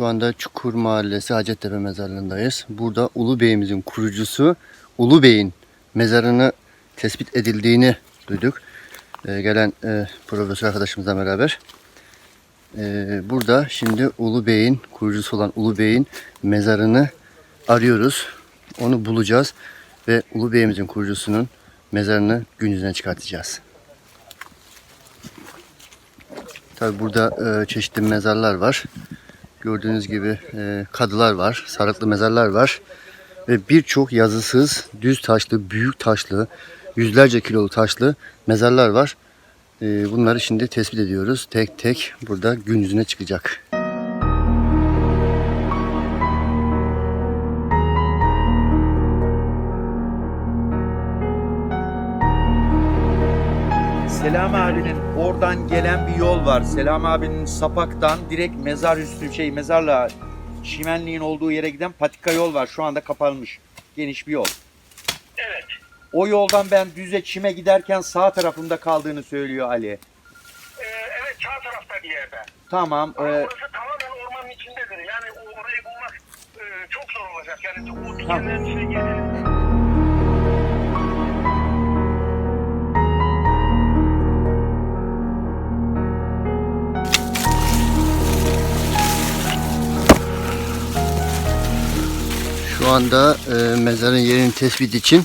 Şu anda Çukur Mahallesi Hacettepe Mezarlığı'ndayız. Burada Ulu Bey'imizin kurucusu Ulu Bey'in mezarını tespit edildiğini duyduk. Ee, gelen e, profesör arkadaşımızla beraber. Ee, burada şimdi Ulu Bey'in kurucusu olan Ulu Bey'in mezarını arıyoruz. Onu bulacağız ve Ulu Bey'imizin kurucusunun mezarını gün yüzüne çıkartacağız. Tabi burada e, çeşitli mezarlar var. Gördüğünüz gibi e, kadılar var, sarıklı mezarlar var. Ve birçok yazısız, düz taşlı, büyük taşlı, yüzlerce kilolu taşlı mezarlar var. E, bunları şimdi tespit ediyoruz. Tek tek burada gün yüzüne çıkacak. Selam abinin oradan gelen bir yol var. Selam abinin sapaktan direkt mezar üstü şey mezarla çimenliğin olduğu yere giden patika yol var. Şu anda kapanmış. Geniş bir yol. Evet. O yoldan ben düze çime giderken sağ tarafımda kaldığını söylüyor Ali. Ee, evet sağ tarafta bir yerde. Tamam. Ama e, Orası tamamen ormanın içindedir. Yani orayı bulmak e, çok zor olacak. Yani o Tamam. içine anda e, mezarın yerini tespit için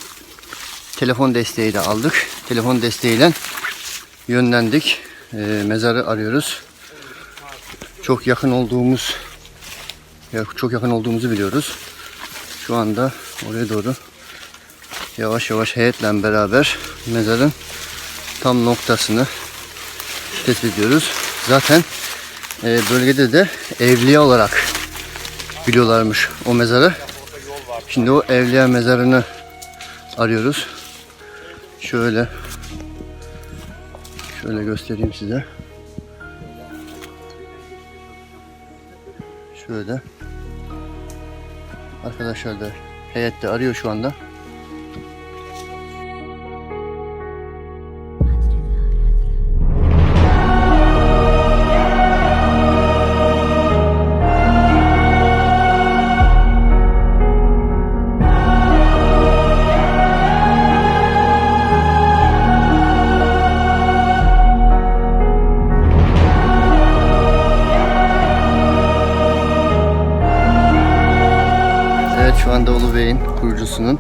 telefon desteği de aldık. Telefon desteğiyle yönlendik. E, mezarı arıyoruz. Çok yakın olduğumuz çok yakın olduğumuzu biliyoruz. Şu anda oraya doğru yavaş yavaş heyetle beraber mezarın tam noktasını tespit ediyoruz. Zaten e, bölgede de evliya olarak biliyorlarmış o mezarı. Şimdi o evliya mezarını arıyoruz. Şöyle şöyle göstereyim size. Şöyle. Arkadaşlar da heyette arıyor şu anda. Anda Ulu Bey'in kurucusunun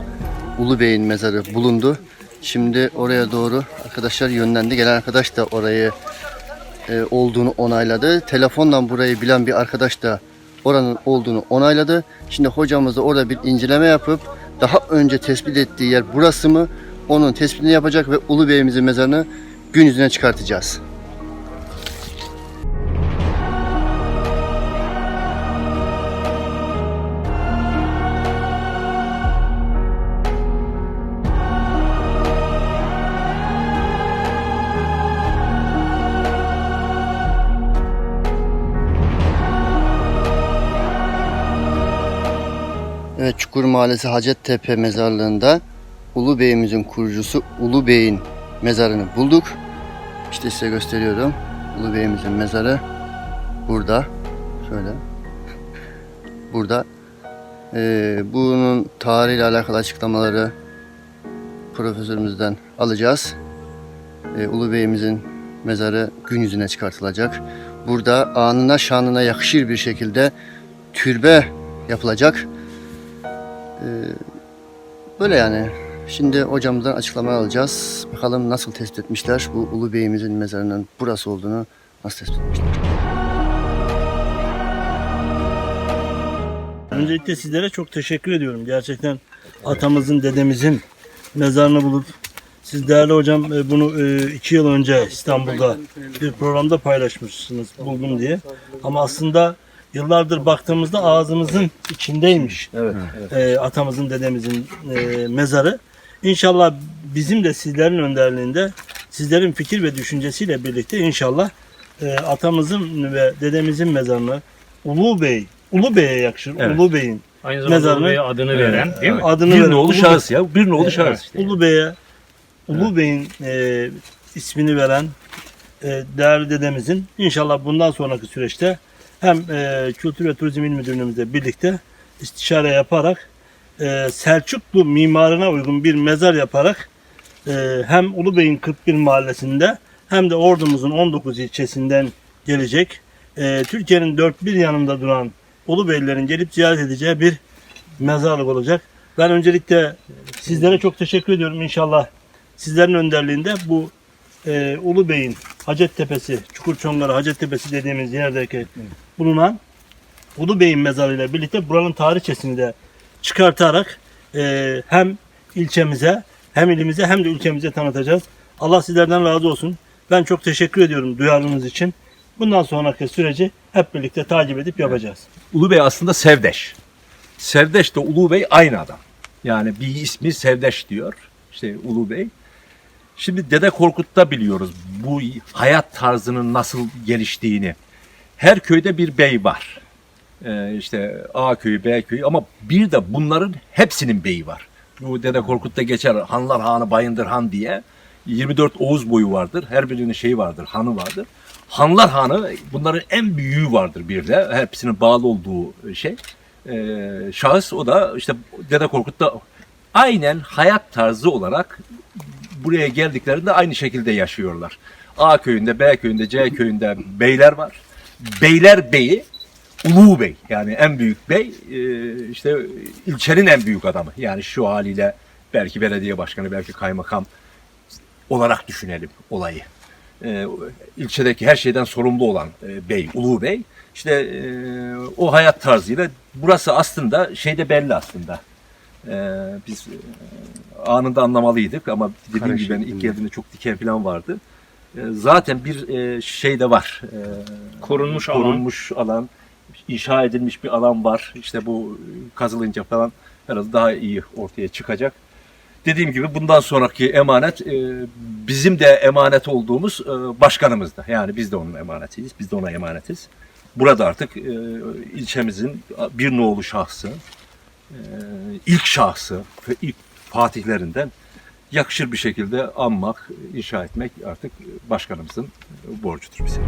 Ulu Bey'in mezarı bulundu. Şimdi oraya doğru arkadaşlar yönlendi. Gelen arkadaş da orayı e, olduğunu onayladı. Telefondan burayı bilen bir arkadaş da oranın olduğunu onayladı. Şimdi hocamız da orada bir inceleme yapıp daha önce tespit ettiği yer burası mı? Onun tespitini yapacak ve Ulu Bey'imizin mezarını gün yüzüne çıkartacağız. Evet Çukur Mahallesi Hacettepe mezarlığında Ulu Bey'imizin kurucusu Ulu Bey'in mezarını bulduk. İşte size gösteriyorum. Ulu Bey'imizin mezarı burada. Şöyle. Burada. Ee, bunun tarihiyle alakalı açıklamaları profesörümüzden alacağız. Ee, Ulu Bey'imizin mezarı gün yüzüne çıkartılacak. Burada anına şanına yakışır bir şekilde türbe yapılacak. Ee, Böyle yani. Şimdi hocamızdan açıklama alacağız. Bakalım nasıl tespit etmişler bu Ulu Bey'imizin mezarının burası olduğunu nasıl tespit etmişler. Öncelikle sizlere çok teşekkür ediyorum. Gerçekten atamızın, dedemizin mezarını bulup siz değerli hocam e, bunu e, iki yıl önce İstanbul'da bir programda paylaşmışsınız buldum diye. Ama aslında yıllardır baktığımızda ağzımızın içindeymiş. E, atamızın, dedemizin e, mezarı. İnşallah bizim de sizlerin önderliğinde sizlerin fikir ve düşüncesiyle birlikte inşallah e, atamızın ve dedemizin mezarını Ulu Bey, Ulu Bey'e yakışır. Evet. Ulu Bey'in Aynı zamanda Mezarını- Ulu Bey'e adını veren değil mi? adını bir veren- nolu Ulu şahıs ya. Bir nolu şahıs işte. Ulu Bey'e Ulu Bey'in e, ismini veren e, değerli dedemizin inşallah bundan sonraki süreçte hem e, Kültür ve Turizm İl Müdürlüğümüzle birlikte istişare yaparak e, Selçuklu mimarına uygun bir mezar yaparak e, hem Ulubey'in 41 mahallesinde hem de ordumuzun 19 ilçesinden gelecek e, Türkiye'nin dört bir yanında duran Ulubeylilerin gelip ziyaret edeceği bir mezarlık olacak. Ben öncelikle sizlere çok teşekkür ediyorum. İnşallah sizlerin önderliğinde bu e, Ulubey'in Hacettepe'si, Çukurçonları Hacettepe'si dediğimiz yerdeki bulunan Ulubey'in mezarıyla birlikte buranın tarihçesini de çıkartarak e, hem ilçemize hem ilimize hem de ülkemize tanıtacağız. Allah sizlerden razı olsun. Ben çok teşekkür ediyorum duyarlılığınız için. Bundan sonraki süreci hep birlikte takip edip yapacağız. Ulubey aslında Sevdeş. Sevdeş de Ulubey aynı adam. Yani bir ismi Sevdeş diyor. İşte Ulubey. Şimdi Dede Korkut'ta biliyoruz bu hayat tarzının nasıl geliştiğini. Her köyde bir bey var. Ee, işte A köyü, B köyü ama bir de bunların hepsinin beyi var. Bu Dede Korkut'ta geçer Hanlar Hanı Bayındır Han diye. 24 Oğuz boyu vardır. Her birinin şeyi vardır, hanı vardır. Hanlar Hanı bunların en büyüğü vardır bir de. Hepsinin bağlı olduğu şey. Ee, şahıs o da işte Dede Korkut'ta aynen hayat tarzı olarak buraya geldiklerinde aynı şekilde yaşıyorlar. A köyünde, B köyünde, C köyünde beyler var. Beyler beyi Ulu Bey yani en büyük bey e, işte ilçenin en büyük adamı. Yani şu haliyle belki belediye başkanı belki kaymakam olarak düşünelim olayı. E, ilçedeki her şeyden sorumlu olan e, bey, Ulu Bey. İşte o hayat tarzıyla burası aslında şeyde belli aslında. E, biz e, anında anlamalıydık ama dediğim gibi ben ilk geldiğimde çok diken falan vardı. E, zaten bir e, şey de var. E, Korunmuş alan. korunmuş alan, inşa edilmiş bir alan var. İşte bu kazılınca falan herhalde daha iyi ortaya çıkacak. Dediğim gibi bundan sonraki emanet e, bizim de emanet olduğumuz e, başkanımız da. Yani biz de onun emanetiyiz. Biz de ona emanetiz. Burada artık e, ilçemizin bir nolu şahsı, ilk şahsı ilk fatihlerinden yakışır bir şekilde anmak, inşa etmek artık başkanımızın borcudur bize.